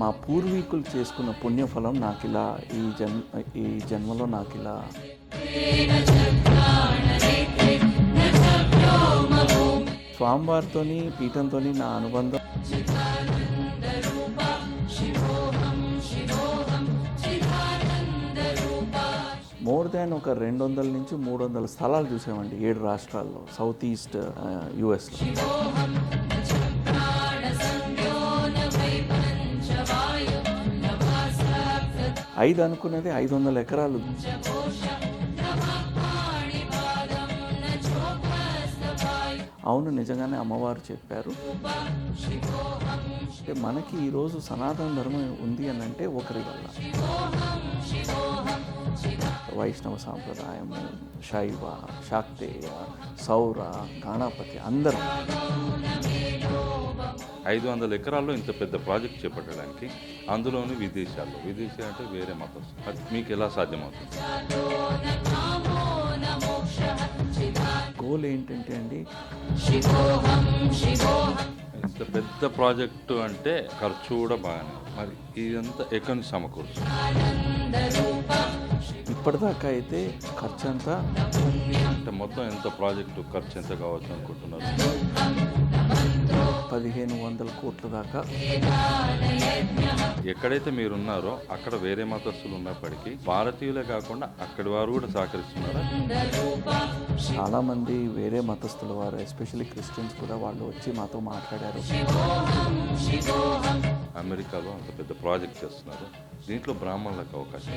మా పూర్వీకులు చేసుకున్న పుణ్యఫలం నాకు ఇలా ఈ జన్మ ఈ జన్మలో నాకు ఇలా స్వామివారితో పీఠంతోని నా అనుబంధం. మోర్ దాన్ ఒక రెండు వందల నుంచి మూడు వందల స్థలాలు చూసామండి ఏడు రాష్ట్రాల్లో సౌత్ ఈస్ట్ యుఎస్లో. ఐదు అనుకున్నది ఐదు వందల ఎకరాలు. అవును నిజంగానే అమ్మవారు చెప్పారు. మనకి ఈరోజు సనాతన ధర్మం ఉంది అని అంటే ఒకరి వల్ల. వైష్ణవ సాంప్రదాయము శైవ శాక్తేయ సౌర గణపతి అందరం. ఐదు వందల ఎకరాల్లో ఇంత పెద్ద ప్రాజెక్ట్ చేపట్టడానికి అందులోని విదేశాల్లో. విదేశీ అంటే వేరే మతం అది మీకు ఎలా సాధ్యమవుతుంది? గోల్ ఏంటంటే అండి ఇంత పెద్ద ప్రాజెక్టు అంటే ఖర్చు కూడా బాగానే. మరి ఇదంతా ఎక్కడి నుంచి సమకూర్చు ఇప్పటిదాకా అయితే ఖర్చు అంతా అంటే మొత్తం ఎంత ప్రాజెక్టు ఖర్చు ఎంత కావచ్చు అనుకుంటున్నారు? పదిహేను వందల కోట్ల దాకా. ఎక్కడైతే మీరు ఉన్నారో అక్కడ వేరే మతస్థులు ఉన్నప్పటికీ భారతీయులే కాకుండా అక్కడి వారు కూడా సహకరిస్తున్నారా. చాలామంది వేరే మతస్థుల వారు ఎస్పెషల్లీ క్రిస్టియన్స్ కూడా వాళ్ళు వచ్చి మాతో మాట్లాడారు. అమెరికాలో అంత పెద్ద ప్రాజెక్ట్ చేస్తున్నారు. దీంట్లో బ్రాహ్మణులకు అవకాశం